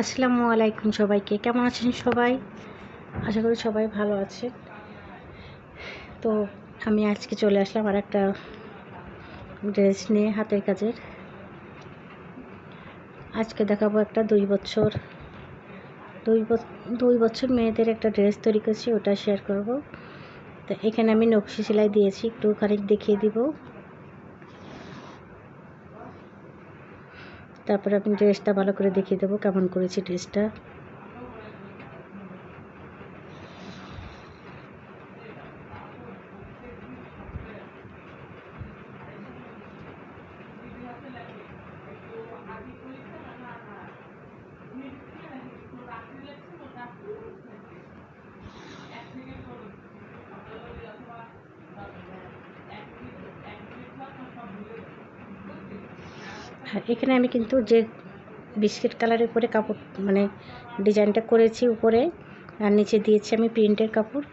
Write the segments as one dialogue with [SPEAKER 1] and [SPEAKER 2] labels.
[SPEAKER 1] আসসালামু আলাইকুম সবাইকে। কেমন আছেন সবাই? আশা করি সবাই ভালো আছেন। তো আমি আজকে চলে আসলাম আর একটা ড্রেস নিয়ে হাতের কাজের। আজকে দেখাবো একটা দুই বছর দুই বছর দুই বছর মেয়েদের একটা ড্রেস তৈরি করছি, ওটা শেয়ার করব। তো এখানে আমি নকশি সেলাই দিয়েছি, একটু খানিক দেখিয়ে দিব। তারপরে আমি ড্রেসটা ভালো করে দেখিয়ে দেবো কেমন করেছি ড্রেসটা এখানে আমি কিন্তু যে বিস্কিট কালারের উপরে কাপড় মানে ডিজাইনটা করেছি উপরে, আর নিচে দিয়েছি আমি প্রিন্টের কাপড়।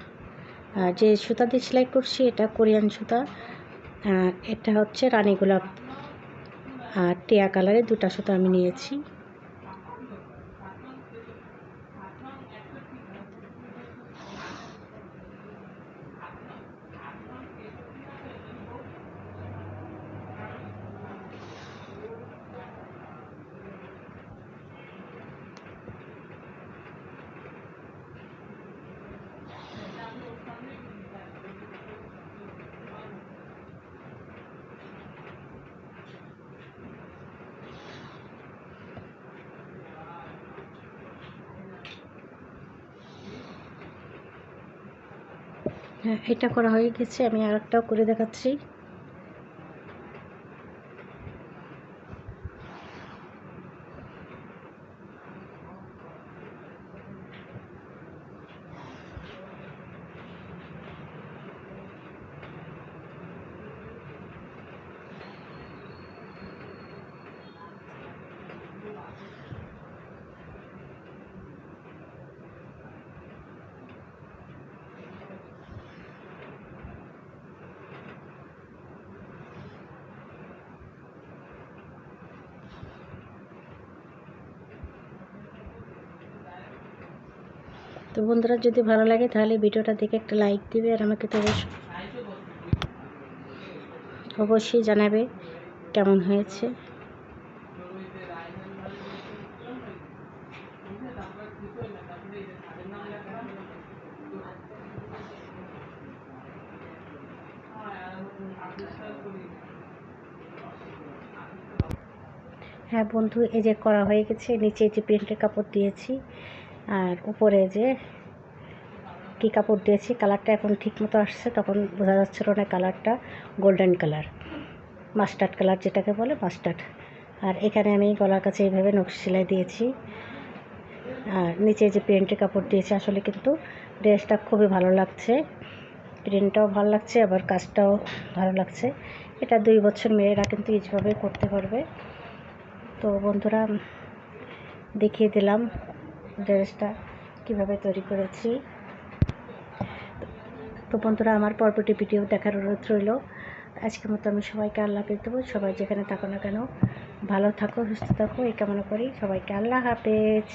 [SPEAKER 1] আর যে সুতা দিয়ে সেলাই করছি এটা কোরিয়ান সুতা এটা হচ্ছে রানী গোলাপ। আর টিয়া কালারের দুটা সুতা আমি নিয়েছি হ্যাঁ এটা করা হয়ে গেছে আমি আর একটাও করে দেখাচ্ছি। তো বন্ধুরা, যদি ভালো লাগে তাহলে ভিডিওটা দেখে একটা লাইক দিবে আর আমাকে তো অবশ্যই জানাবে কেমন হয়েছে। হ্যাঁ বন্ধু, এই যে করা হয়ে গেছে, নিচে যে প্রিন্টের কাপড় দিয়েছি। আর উপরে যে কী কাপড় দিয়েছি, কালারটা এখন ঠিক মতো আসছে, তখন বোঝা যাচ্ছিল না কালারটা গোল্ডেন কালার মাস্টার্ড কালার যেটাকে বলে মাস্টার্ড আর এখানে আমি গলার কাছে এইভাবে নকশি সেলাই দিয়েছি। আর নিচে যে প্রিন্টের কাপড় দিয়েছি, আসলে কিন্তু ড্রেসটা খুবই ভালো লাগছে। প্রিন্টটাও ভালো লাগছে, আবার কাজটাও ভালো লাগছে। এটা দুই বছর মেয়েরা কিন্তু ইজভাবে করতে পারবে। তো বন্ধুরা, দেখিয়ে দিলাম। ড্রেসটা কীভাবে তৈরি করেছি। তো বন্ধুরা, আমার পরবর্তী ভিডিও দেখার অনুরোধ রইল। আজকের মতো আমি সবাইকে আল্লাহ হাফেজ দেবো। সবাই যেখানে থাকো না কেন, ভালো থাকো, সুস্থ থাকো, এই কামনা করি। সবাইকে আল্লাহ হাফেজ।